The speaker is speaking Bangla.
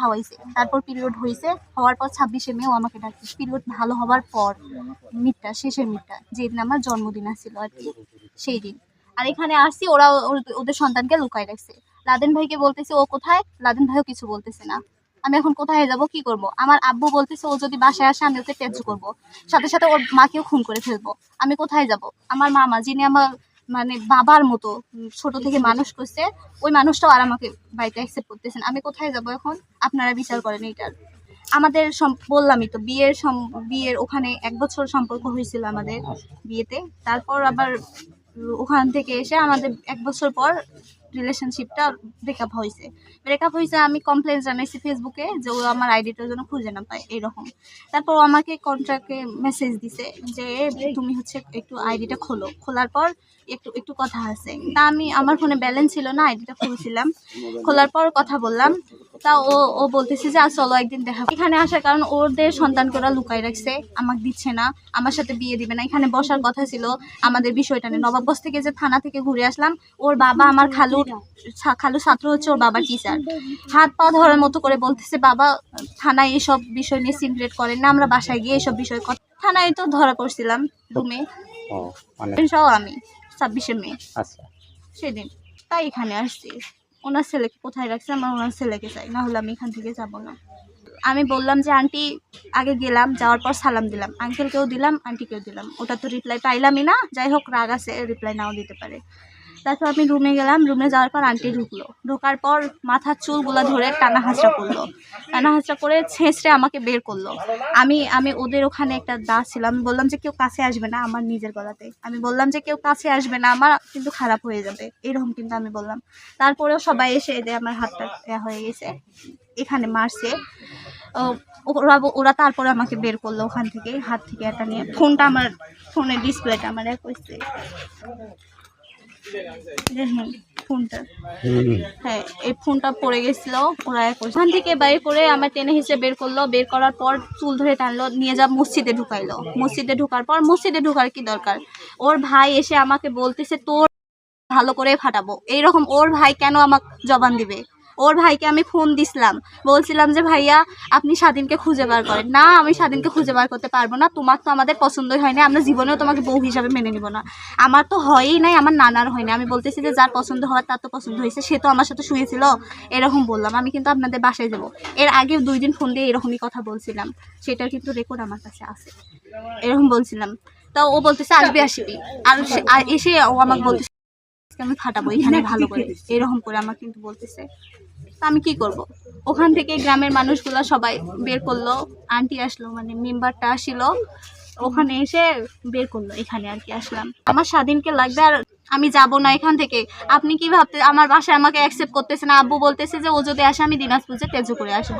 খাওয়াইছে। তারপর পিরিয়ড হয়েছে হওয়ার পর ছাব্বিশে মেও আমাকে ডাকছে পিরিয়ড ভালো হওয়ার পর, মিটটা, শেষের মিটটা, যেদিন আমার জন্মদিন আসছিল আর কি, সেই দিন। আর এখানে আসছি, ওরা ওদের সন্তানকে লুকাই রাখছে। লাদেন ভাইকে বলতেছে, ও কোথায়? লাদেন ভাইও কিছু বলতেছে না। আমি এখন কোথায় যাব, কি করব? আমার আব্বু বলতেছে, ও যদি বাসায় আসে, আমি ওকে ত্যায্য করব। সাথে সাথে ওর মাকেও খুন করে ফেলব। আমি কোথায় যাব? আমার মামা, যিনি আমার মানে বাবার মতো ছোট থেকে মানুষ করছে, ওই মানুষটাও আর আমাকে বাড়িতে অ্যাকসেপ্ট করতেছেন আমি কোথায় যাব এখন? আপনারা বিচার করেন এইটার আমাদের বললামই তো, বিয়ের বিয়ের ওখানে এক বছর সম্পর্ক হয়েছিল আমাদের বিয়েতে। তারপর আবার ওখান থেকে এসে আমাদের এক বছর পর রিলেশনশিপটা ব্রেকআপ হয়েছে। ব্রেকআপ হয়েছে, আমি কমপ্লেন জানাইছি ফেসবুকে যে ও আমার আইডিটার জন্য খুঁজে না পায়, এইরকম। তারপর আমাকে কন্ট্রাক্টে মেসেজ দিছে যে, তুমি হচ্ছে একটু আইডিটা খোলো। খোলার পর একটু একটু কথা আছে। তা আমি, আমার ফোনে ব্যালেন্স ছিল না আইডিটা খুলছিলাম। খোলার পর কথা বললাম। তা ও ও বলতেছে যে আজ চলো একদিন দেখা এখানে আসার কারণ ওদের সন্তানকে ওরা লুকাই রাখছে আমাকে দিচ্ছে না আমার সাথে বিয়ে দিবে না। এখানে বসার কথা ছিল আমাদের বিষয়টা নিয়ে। নবাবগঞ্জ থেকে যে থানা থেকে ঘুরে আসলাম ওর বাবা আমার খালুর খালু ছাত্র হচ্ছে ওর বাবার টিচার হাত পা ধরার মতো করে বলতেছে বাবা থানায় এসব বিষয় নিয়ে সিক্রেট করেন না আমরা বাসায় গিয়ে এসব বিষয় থানায় তো ধরা পড়ছিলাম রুমে। মানে সহ আমি ছাব্বিশে মে। আচ্ছা। সেদিন তাই এখানে আসছি। ওনার ছেলেকে কোথায় রাখছে, আমার ওনার ছেলেকে চাই না হলে আমি এখান থেকে যাব না। আমি বললাম যে, আন্টি, আগে গেলাম, যাওয়ার পর সালাম দিলাম। আঙ্কেলকেও দিলাম আন্টিকেও দিলাম। ওটা তো রিপ্লাই পাইলামই না। যাই হোক, রাগ আছে রিপ্লাই নাও দিতে পারে। তারপর আমি রুমে গেলাম রুমে যাওয়ার পর আন্টি ঢুকলো। ঢোকার পর মাথার চুলগুলো ধরে টানা হাঁচড়া করল। টানা হাঁচড়া করে ছেঁচড়ে আমাকে বের করল। আমি আমি ওদের ওখানে একটা দাস ছিলাম। বললাম যে, কেউ কাছে আসবে না আমার নিজের গলাতে? আমি বললাম যে, কেউ কাছে আসবে না আমার, কিন্তু খারাপ হয়ে যাবে। এরকম কিন্তু আমি বললাম। তারপরেও সবাই এসে এদের আমার হাতটা হয়ে গেছে। এখানে মারছে। ওরা ওরা তারপরে আমাকে বের করল ওখান থেকে, হাত থেকে একটা নিয়ে। ফোনটা আমার, ফোনের ডিসপ্লেটা আমার এক ফোনটা। হ্যাঁ এই ফোনটা পড়ে গেছিল ওরা ওখান থেকে বাইর করে আমার টেনে হিসেবে বের করল বের করার পর চুল ধরে টানলো নিয়ে যা মসজিদে ঢুকাইলো। মসজিদে ঢোকার পর মসজিদে ঢোকার কি দরকার? ওর ভাই এসে আমাকে বলতেছে তোর ভালো করে ফাটাবো। এইরকম ওর ভাই কেন আমাকে জবান দিবে? ওর ভাইকে আমি ফোন দিছিলাম। বলছিলাম যে, ভাইয়া, আপনি স্বাধীনকে খুঁজে বার করেন। না, আমি স্বাধীনকে খুঁজে বার করতে পারব না। তোমার তো আমাদের পছন্দই হয় না আমরা জীবনেও তোমাকে বউ হিসাবে মেনে নিব না। আমার তো হয়ই নাই, আমার নানার হয় না আমি বলতেছি যে, যার পছন্দ হওয়ার তার তো পছন্দ হয়েছে। সে তো আমার সাথে শুয়েছিল। এরকম বললাম। আমি কিন্তু আপনাদের বাসায় যাব। এর আগে দুই দিন ফোন দিয়ে এরকমই কথা বলছিলাম। সেটার কিন্তু রেকর্ড আমার কাছে আছে। এরকম বলছিলাম। তা ও বলতেছে, আসবে, আসবি। আর এসে ও আমাকে বলতেছে "আজকে আমি ফাটাবো এখানে ভালো করে। এরকম করে আমার কিন্তু বলতেছে। তা আমি কি করব? ওখান থেকে গ্রামের মানুষগুলা সবাই বের করল আন্টি আসলো মানে মেম্বারটা আসিল। ওখানে এসে বের করল এখানে আর কি আসলাম। আমার স্বাধীনকে লাগবে আর আমি যাব না এখান থেকে। আপনি কি ভাবতে আমার বাসায় আমাকে অ্যাকসেপ্ট করতেছে না। আব্বু বলতেছে যে ও যদি আসে আমি দিনাজপুর যে তেজু করে আসব।